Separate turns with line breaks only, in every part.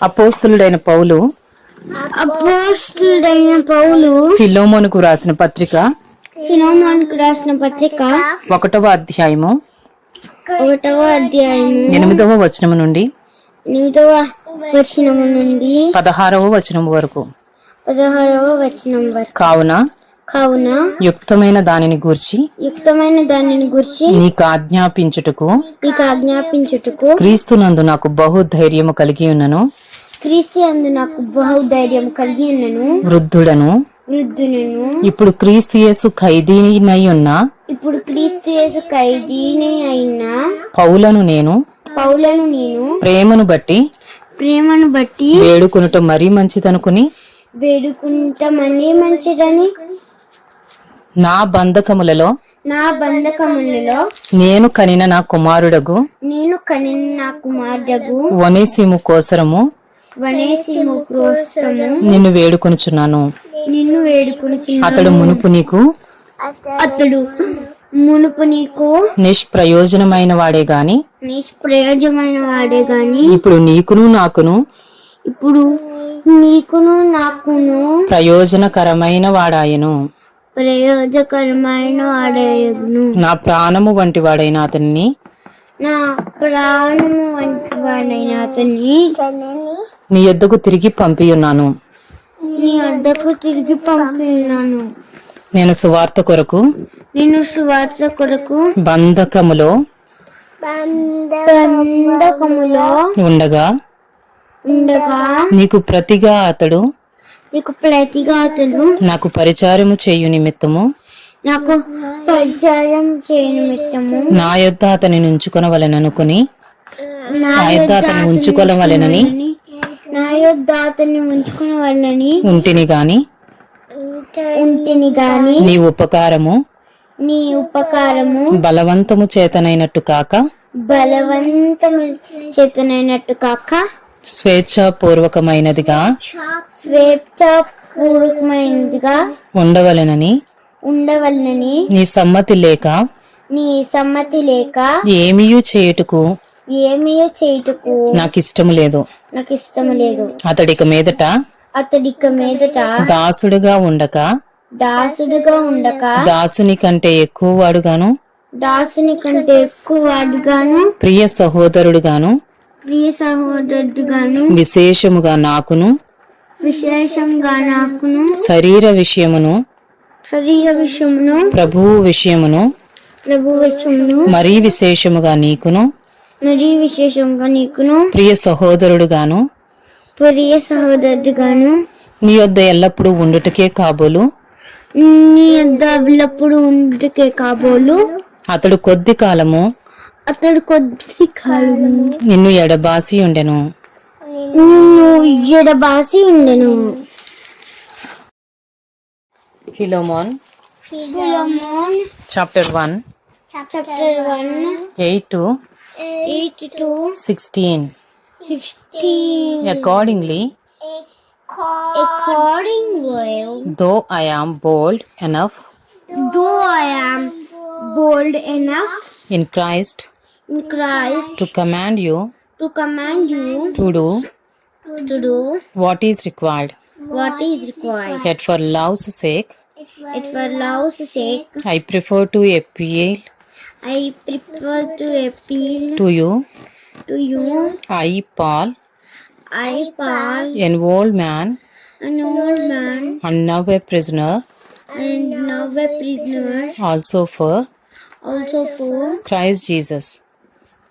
అపోస్తులుడైన పౌలు
అపోస్తుడైన పౌలు
ఫిలోమోనుకు రాసిన పత్రిక
ఫిలోమాన్కు రాసిన పత్రిక
ఒకటవ అధ్యాయము
ఒకటవ అధ్యాయము
ఎనిమిదవ వచనము నుండి
ఎనిమిదవ వచనము నుండి
పదహారవ వచనము వరకు.
పదహారవ వచనం వరకు.
కావున
కావున
యుక్తమైన దానిని గూర్చి
యుక్తమైన దానిని గురించి
నీకు ఆజ్ఞాపించుటకు
నీకు ఆజ్ఞాపించుటకు
క్రీస్తునందు నాకు బహు ధైర్యము కలిగి ఉన్నను.
క్రీస్తు అందు నాకు బహుధైర్యం కలిగి ఉన్నను
వృద్ధుడను.
వృద్ధునను.
ఇప్పుడు క్రీస్తు యేసు ఖైదీనై ఉన్న
ఇప్పుడు క్రీస్తు యేసు ఖైదీని అయిన
పౌలను నేను.
పౌలను నేను.
ప్రేమను బట్టి.
ప్రేమను బట్టి.
వేడుకొనుట మరీ మంచిదనుకుని.
వేడుకుంటామని మంచిదని.
నా బంధకములలో.
నా బంధకములలో.
నేను కనిన నా కుమారుడగు.
నేను కనిన నా కుమార్తెగు
వనేసిము కోసరము. నిన్ను వేడుకొనుచున్నాను.
నిన్ను
అతడు మునుపు నీకు
అతడు మునుపు నీకు
నిష్ప్రయోజనమైన వాడే గాని
నిష్ప్రయోజమైన వాడే గాని
ఇప్పుడు నీకును నాకును
ఇప్పుడు నీకును నాకును
ప్రయోజనకరమైన వాడాయను.
ప్రయోజకరమైన వాడేయును.
నా ప్రాణము వంటి వాడైన అతన్ని
నా ప్రాణము వంటి వాడైన అతన్ని
నీ యొద్దకు తిరిగి పంపియున్నాను.
నీ వద్దకు తిరిగి పంపినాను
నేను సువార్త కొరకు
నిన్ను సువార్త కొరకు
బంధకములో
బంధకములో
ఉండగా
ఉండగా
నీకు ప్రతిగా అతడు
నీకు ప్రతిగా అతడు
నాకు పరిచారము చేయు నిమిత్తము
నాకు
నా యొద్ద అతని ఉంచుకొనవలెననుకుని
నా
యొద్ద అతని ఉంచుకొనవలెనని
నా యొద్ద అతన్ని ఉంచుకునే వాళ్ళని
ఉంటిని గాని
ఉంటిని గాని
నీ ఉపకారము
నీ ఉపకారము
బలవంతము చేతనైనట్టు కాక
బలవంతము చేతనైనట్టు కాక
స్వేచ్ఛాపూర్వకమైనదిగా
స్వేచ్ఛాపూర్వకమైనదిగా
ఉండవలెనని
ఉండవలనని
నీ సమ్మతి లేక
నీ సమ్మతి లేక
ఏమీయూ చేయుటకు
ఏమీ చేయుటకు
నాకిష్టము లేదు.
నాకు ఇష్టం లేదు.
అతడిక మీదట
అతడిక మీదట
దాసుడుగా ఉండక
దాసుడుగా ఉండక
దాసుని కంటే ఎక్కువ వాడుగాను
దాసుని కంటే ఎక్కువ వాడుగాను
ప్రియ సహోదరుడుగాను
ప్రియ సహోదరుడుగాను
విశేషముగా నాకును
విశేషంగా నాకును
శరీర విషయమును
శరీర విషయమును
ప్రభువు విషయమును
ప్రభు విషయమును
మరీ విశేషముగా నీకును
మరి విశేషంగా నీకును
ప్రియ సహోదరుడుగాను
ప్రియ సహోదరుడుగాను
నీ యొద్ద ఎల్లప్పుడూ ఉండుటకే కాబోలు
నీ యొద్ద ఎల్లప్పుడు ఉండుకే కాబోలు
అతడు కొద్ది కాలము
అతడు కొద్ది కాలము
నిన్ను ఎడబాసి ఉండెను.
నిన్ను ఎడబాసి ఉండెను.
Philemon.
Philemon.
Chapter 1.
Chapter 1.
8 to
8 to
16.
16.
Accordingly,
accordingly,
though I am bold enough,
though I am bold enough
in Christ,
in Christ
to command you,
to command you
to do,
to do
what is required,
what is required,
yet for love's sake,
it for love's sake,
I prefer to appeal.
I prefer to appeal
to you,
to you,
I, Paul,
I, Paul,
an old man.
An old man,
and now a prisoner,
and now a prisoner,
also for?
Also for
Christ Jesus.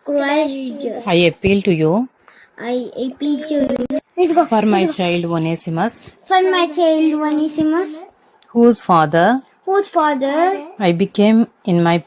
Christ Jesus.
I appeal to you.
I appeal to you.
For my child Onesimus,
for my child Onesimus,
whose father
whose father
I became in my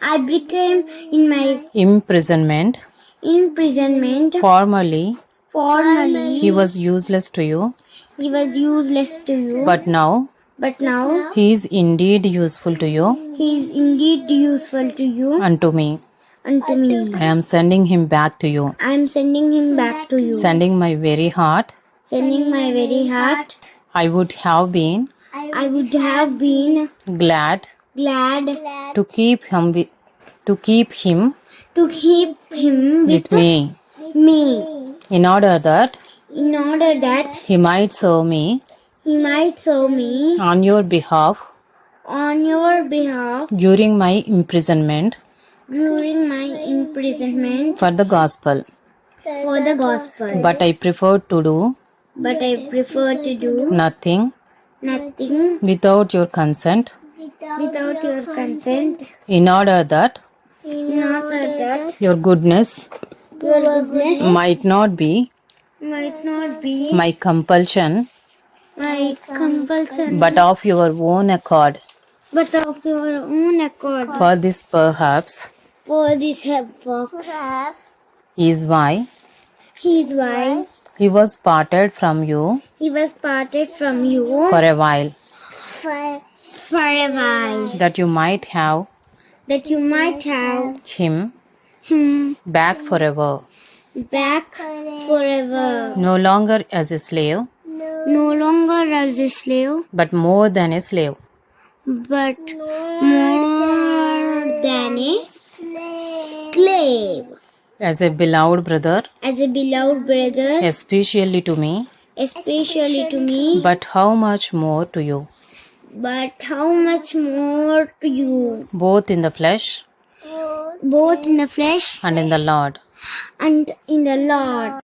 I became in my
imprisonment.
imprisonment.
Formerly,
Formerly,
he was useless to you,
he was useless to you,
but now
but now
he is indeed useful to you
he is indeed useful to you
and to me.
and to me.
I am sending him back to you,
I am sending him back to you,
sending my very heart.
sending my very heart.
I would have been
I would have been
glad
glad
to keep him with, to keep him
to keep him
with
with
me
me
in order that
in order that
he might serve me
he might serve me
on your behalf
on your behalf
during my imprisonment
during my imprisonment
for the gospel.
for the gospel.
But I prefer to do
But I prefer to do
nothing
nothing.
Without your consent,
without your consent,
in order that
in order that
your goodness
your goodness
might not be
might not be
my compulsion,
my compulsion,
but of your own accord.
but of your own accord.
For this, perhaps,
For this perhaps
is why
is why
he was parted from you
he was parted from you
for a while,
for, for a while,
that you might have
that you might have
him
him
back forever,
back forever,
no longer as a slave,
no longer as a slave,
but more than a slave,
but more than a slave,
as a beloved brother,
as a beloved brother,
especially to me,
especially to me,
but how much more to you,
but how much more to you,
both in the flesh.
Both in the flesh.
And in the Lord.
and in the Lord.